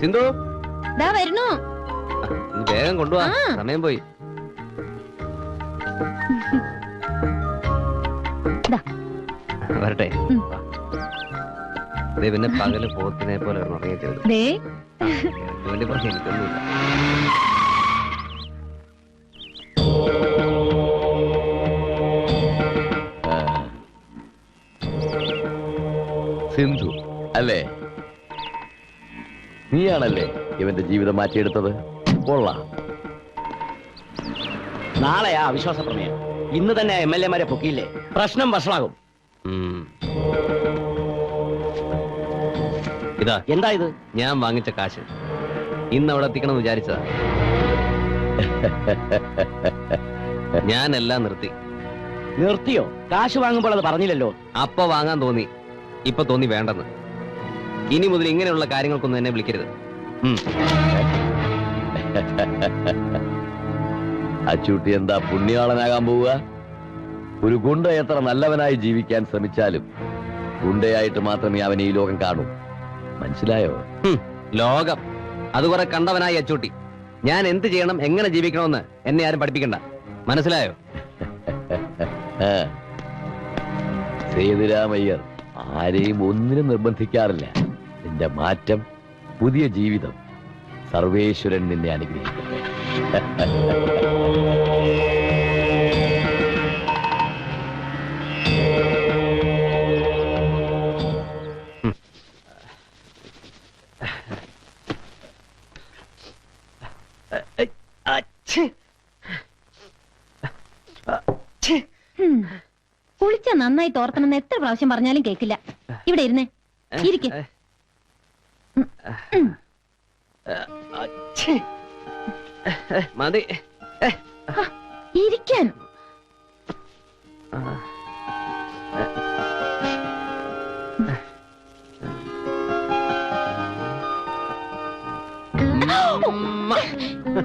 സിന്ധു? ദാ വരുന്നു. വേഗം കൊണ്ടുപോവാ സമയം പോയി. ദാ. വരട്ടെ. ദേ പിന്നെ പകൽ പോത്തിനെ പോലെ ഉറങ്ങിയത് എനിക്കൊന്നുമില്ല. സിന്ധു അല്ലേ? നീയാണല്ലേ ഇവന്റെ ജീവിതം മാറ്റിയെടുത്തത്? കൊള്ളാം. നാളെയാ അവിശ്വാസ പ്രമേയം. ഇന്ന് തന്നെ എം എൽ എമാരെ പൊക്കിയില്ലേ? പ്രശ്നം വഷളാകും. ഇതാ. എന്താ ഇത്? ഞാൻ വാങ്ങിച്ച കാശ്. ഇന്ന് അവിടെ എത്തിക്കണം വിചാരിച്ചതാ. ഞാനെല്ലാം നിർത്തി. നിർത്തിയോ? കാശ് വാങ്ങുമ്പോൾ അത് പറഞ്ഞില്ലല്ലോ. അപ്പൊ വാങ്ങാൻ തോന്നി. ഇപ്പൊ തോന്നി വേണ്ടെന്ന്. ഇനി മുതൽ ഇങ്ങനെയുള്ള കാര്യങ്ങൾക്കൊന്നും എന്നെ വിളിക്കരുത്. അച്ചൂട്ടി എന്താ പുണ്യാളനാകാൻ പോവുക? ഒരു ഗുണ്ട എത്ര നല്ലവനായി ജീവിക്കാൻ ശ്രമിച്ചാലും ഗുണ്ടയായിട്ട് മാത്രമേ അവൻ ഈ ലോകം കാണൂ. മനസ്സിലായോ? ലോകം. അത് കുറെ കണ്ടവനായി അച്ചൂട്ടി. ഞാൻ എന്ത് ചെയ്യണം എങ്ങനെ ജീവിക്കണമെന്ന് എന്നെ ആരും പഠിപ്പിക്കണ്ട. മനസ്സിലായോ. സേതുരാമയ്യർ ആരെയും ഒന്നിനും നിർബന്ധിക്കാറില്ല. നിന്റെ മാറ്റം പുതിയ ജീവിതം സർവേശ്വരൻ നിന്നെ അനുഗ്രഹിക്കട്ടെ. കുളിച്ച നന്നായി തോർത്തണമെന്ന് എത്ര പ്രാവശ്യം പറഞ്ഞാലും കേക്കില്ല ഇവിടെ ഇരുന്നേ ഇരിക്ക്. മതി. ഇരിക്കാൻ.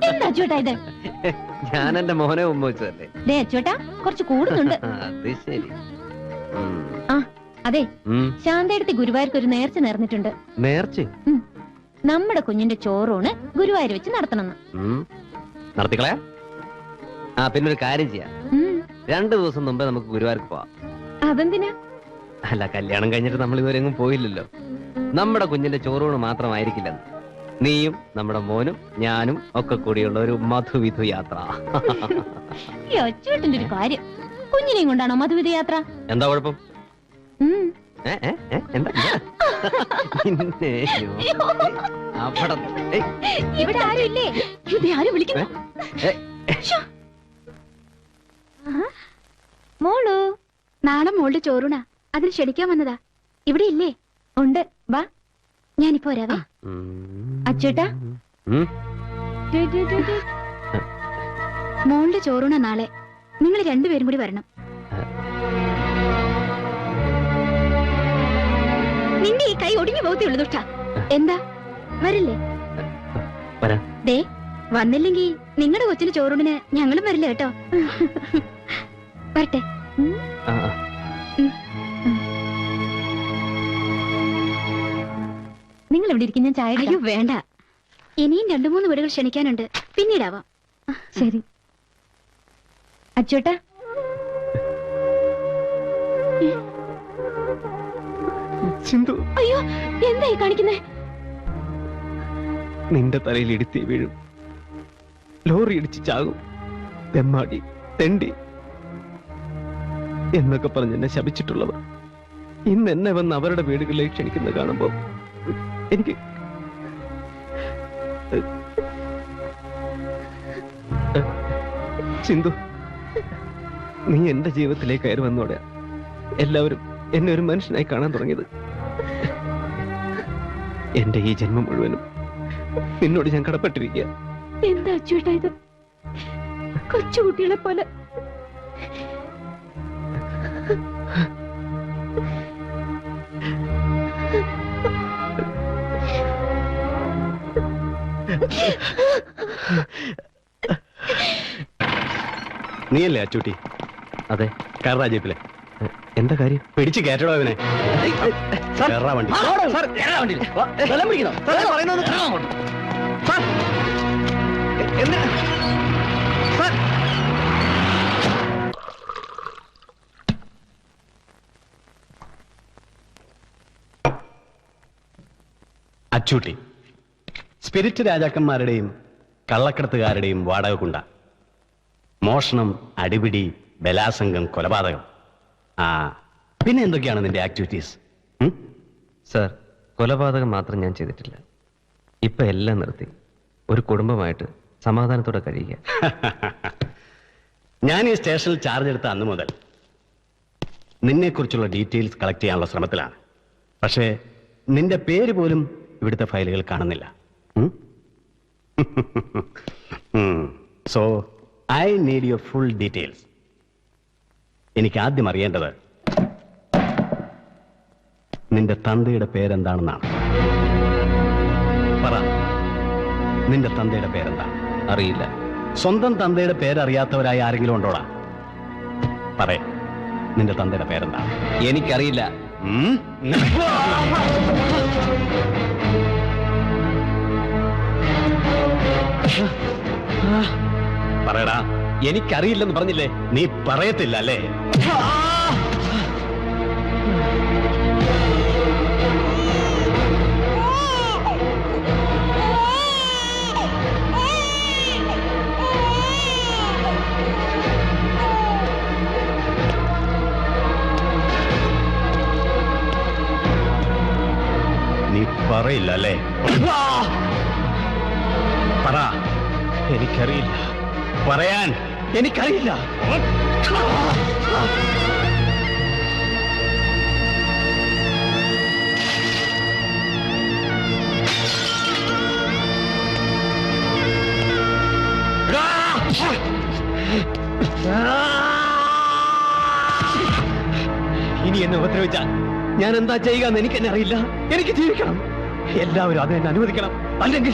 എന്താ ഇത്? ഞാൻ എന്റെ മോനെ ഉമ്മ വെച്ചതല്ലേ. ദേ അച്ചോട്ടാ കുറച്ച് കൂടുന്നുണ്ട്. അത് ശരി. ആ അതെ. ശാന്തയെടുത്ത് ഗുരുവായൂർക്ക് ഒരു നേർച്ച നേർന്നിട്ടുണ്ട്. നേർച്ച? നമ്മുടെ കുഞ്ഞിന്റെ ചോറൂണ് ഗുരുവായൂർ വെച്ച് നടത്തണം നടത്തിക്കളെ ആ പിന്നെ ഒരു കാര്യം ചെയ്യാം. രണ്ടു ദിവസം മുമ്പേ നമുക്ക് ഗുരുവായൂർക്ക് പോവാം. അതെന്തിനാ? അല്ല കല്യാണം കഴിഞ്ഞിട്ട് നമ്മൾ ഇതുവരെ എങ്ങും പോയില്ലല്ലോ. നമ്മുടെ കുഞ്ഞിന്റെ ചോറൂണ് മാത്രമായിരിക്കില്ലെന്ന്. നീയും നമ്മുടെ മോനും ഞാനും ഒക്കെ കൂടിയുള്ള ഒരു മധുവിധു യാത്ര. ഒരു കാര്യം. കുഞ്ഞിനെയും കൊണ്ടാണോ മധുവിധു യാത്ര? എന്താ കുഴപ്പം? ഇവിടെ ആരും ഇല്ലേ? ഇത് ആരും വിളിക്കുന്നു? ഏ, മോളു നാളെ മോളുടെ ചോറൂണ. അതിന് ക്ഷണിക്കാൻ വന്നതാ. ഇവിടെ ഇല്ലേ? ഉണ്ട്. വാ. ഞാനിപ്പോ വരാവേ. അച്ചേട്ടാ. മോളുടെ ചോറൂണ നാളെ. നിങ്ങൾ രണ്ടുപേരും കൂടി വരണം. നിന്റെ ഈ കൈ ഒടിഞ്ഞു പോകത്തേ ദുഷ്ട. എന്താ? വരില്ലേ? വരാം. ദേ വന്നില്ലെങ്കി നിങ്ങളുടെ കൊച്ചിന് ചോറൂണിന് ഞങ്ങളും വരില്ല കേട്ടോ? വരട്ടെ. നിങ്ങൾ എവിടെ ഇരിക്കും ഞാൻ ചായ അയ്യോ. വേണ്ട. ഇനിയും രണ്ടു മൂന്ന് വീടുകൾ ക്ഷണിക്കാനുണ്ട്. പിന്നീടാവാം. ശരി. അച്ചോട്ടാ സിന്ധു. അയ്യോ എന്തായി കാണിക്കുന്നേ? നിന്റെ തലയിൽ ഇടുത്തി വീഴും. ലോറി ഇടിച്ച് ചാകും. തെമ്മാടി തെണ്ടി എന്നൊക്കെ പറഞ്ഞ് എന്നെ ശപിച്ചിട്ടുള്ളവർ. ഇന്ന് എന്നെ വന്ന് അവരുടെ വീടുകളിലേക്ക് ക്ഷണിക്കുന്നത് കാണുമ്പോ എനിക്ക് സിന്ധു നീ എന്റെ ജീവിതത്തിലേക്ക് കയറി വന്നോടെ എല്ലാവരും എന്നെ ഒരു മനുഷ്യനായി കാണാൻ തുടങ്ങിയത്. എന്റെ ഈ ജന്മം മുഴുവനും നിന്നോട് ഞാൻ കടപ്പെട്ടിരിക്കുക എന്താ അച്ചോട്ടാ ഇത്? കൊച്ചുകുട്ടികളെ പോലെ. നീയല്ലേ അച്ചൂട്ടി? അതെ കാർ രാജീപ്പിലെ. എന്താ കാര്യം? പിടിച്ചു കയറ്റടോ അവനെ കേറാ വണ്ടി. അച്ചൂട്ടി. സ്പിരിറ്റ് രാജാക്കന്മാരുടെയും കള്ളക്കടത്തുകാരുടെയും വാടക കുണ്ട മോഷണം അടിപിടി ബലാസംഗം കൊലപാതകം. ആ. പിന്നെ എന്തൊക്കെയാണ് നിന്റെ ആക്ടിവിറ്റീസ് സർ കൊലപാതകം മാത്രം ഞാൻ ചെയ്തിട്ടില്ല. ഇപ്പൊ എല്ലാം നിർത്തി. ഒരു കുടുംബമായിട്ട് സമാധാനത്തോടെ കഴിയുക. ഞാൻ ഈ സ്റ്റേഷനിൽ ചാർജ് എടുത്ത അന്ന് മുതൽ നിന്നെക്കുറിച്ചുള്ള ഡീറ്റെയിൽസ് കളക്ട് ചെയ്യാനുള്ള ശ്രമത്തിലാണ്. പക്ഷേ നിന്റെ പേര് പോലും ഇവിടുത്തെ ഫയലുകൾ കാണുന്നില്ല. So I need your full details എനിക്ക് ആദ്യം അറിയേണ്ടത് നിന്റെ തന്തയുടെ പേരെന്താണെന്നാണ്. പറ. നിന്റെ തന്തയുടെ പേരെന്താ? അറിയില്ല. സ്വന്തം തന്തയുടെ പേരറിയാത്തവരായി ആരെങ്കിലും ഉണ്ടോടാ? പറയ. നിന്റെ തന്തയുടെ പേരെന്താ? എനിക്കറിയില്ല? പറയടാ. എനിക്കറിയില്ലെന്ന് പറഞ്ഞില്ലേ? നീ പറയത്തില്ല അല്ലേ? പറയില്ല അല്ലേ? പറ. എനിക്കറിയില്ല. പറയാൻ. എനിക്കറിയില്ല. ഇനി എന്നെ ഉപദ്രവിച്ച ഞാൻ എന്താ ചെയ്യുക എന്ന് എനിക്ക് എന്നെ അറിയില്ല. എനിക്ക് ജീവിക്കണം. എല്ലാവരും അത് എന്നെ അനുവദിക്കണം. അല്ലെങ്കിൽ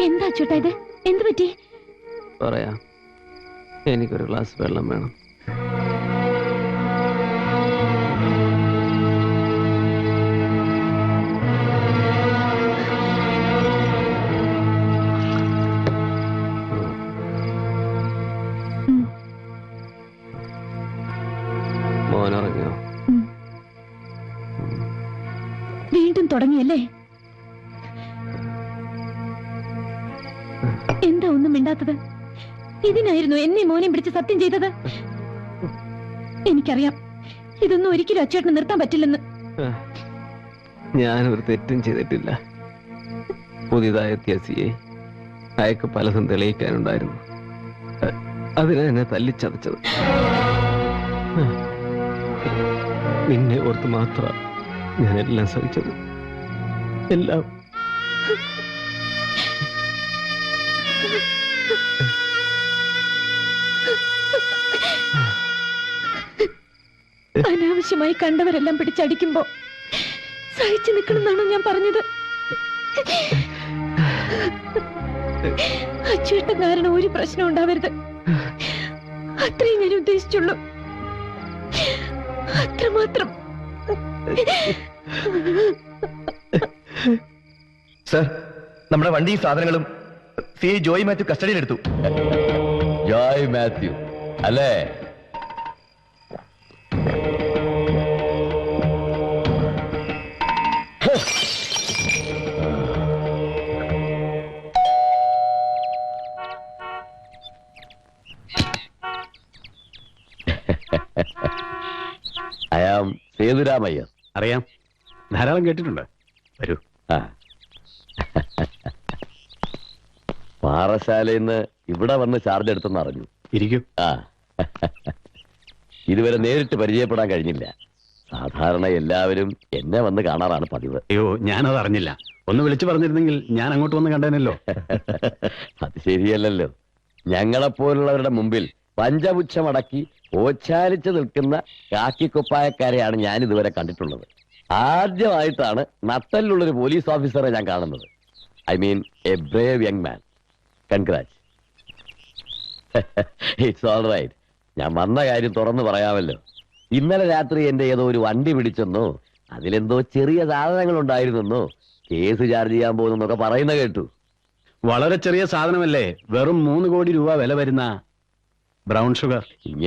എന്താ അച്ചൂട്ടാ ഇത്? എന്ത് പറ്റി? പറയാം. എനിക്കൊരു ഗ്ലാസ് വെള്ളം വേണം. എന്താ ഒന്നും മിണ്ടാത്തത്? ഇതിനായിരുന്നു എന്നെ മോനെ പിടിച്ച് സത്യം ചെയ്തത്. എനിക്കറിയാം ഇതൊന്നും ഒരിക്കലും അച്ചേട്ടന് നിർത്താൻ പറ്റില്ലെന്ന്. ഞാനൊരു തെറ്റും ചെയ്തിട്ടില്ല. പുതിയതായ ത്യസിയെ അയക്ക് പലതും തെളിയിക്കാനുണ്ടായിരുന്നു. അതിനാ എന്നെ തല്ലിച്ചതച്ചത്. നിന്നെ ഓർത്ത് മാത്രം ഞാൻ എല്ലാം സഹിച്ചത്. എല്ലാം അനാവശ്യമായി കണ്ടവരെല്ലാം പിടിച്ചടിക്കുമ്പോ സഹിച്ചു നിൽക്കണമെന്നാണോ ഞാൻ പറഞ്ഞത്? അച്ചുവിട്ട കാരണം ഒരു പ്രശ്നം ഉണ്ടാവരുത്. അത്രയും ഞാൻ ഉദ്ദേശിച്ചുള്ളൂ. അത്രമാത്രം. സർ നമ്മുടെ വണ്ടിയും സാധനങ്ങളും സി ജോയ് മാത്യു മാത്യു കസ്റ്റഡിയിലെടുത്തു. ജോയ് മാത്യു അല്ലേ? ഐ ആം സേതുരാമയ്യർ അറിയാം. ധാരാളം കേട്ടിട്ടുണ്ട്. വരൂ. ആ. പാറശാലയിൽ നിന്ന് ഇവിടെ വന്ന് ചാർജ് എടുത്തെന്ന് അറിഞ്ഞു. ഇരിക്കും. ആ. ഇതുവരെ നേരിട്ട് പരിചയപ്പെടാൻ കഴിഞ്ഞില്ല. സാധാരണ എല്ലാവരും എന്നെ വന്ന് കാണാറാണ് പതിവ്. അയ്യോ ഞാനത് അറിഞ്ഞില്ല. ഒന്ന് വിളിച്ചു പറഞ്ഞിരുന്നെങ്കിൽ ഞാൻ അങ്ങോട്ട് വന്ന് കണ്ടേനല്ലോ. അത് ശരിയല്ലല്ലോ. ഞങ്ങളെപ്പോലുള്ളവരുടെ മുമ്പിൽ പഞ്ചപുച്ഛമടക്കി ഓച്ചാലിച്ച് നിൽക്കുന്ന കാക്കിക്കുപ്പായക്കാരെയാണ് ഞാൻ ഇതുവരെ കണ്ടിട്ടുള്ളത്. ആദ്യമായിട്ടാണ് നട്ടലിലുള്ളൊരു പോലീസ് ഓഫീസറെ ഞാൻ കാണുന്നത്. I mean a brave young man. Congrats it's all right ഞാൻ വന്ന കാര്യം തുറന്നു പറയാമല്ലോ. ഇന്നലെ രാത്രി എന്റെ ഏതോ ഒരു വണ്ടി പിടിച്ചെന്നോ അതിലെന്തോ ചെറിയ സാധനങ്ങൾ ഉണ്ടായിരുന്നെന്നോ കേസ് ചാർജ് ചെയ്യാൻ പോകുന്നൊക്കെ പറയുന്ന കേട്ടു. വളരെ ചെറിയ സാധനമല്ലേ? വെറും മൂന്ന് കോടി രൂപ വില വരുന്ന ബ്രൗൺ ഷുഗർ. ഇങ്ങനെ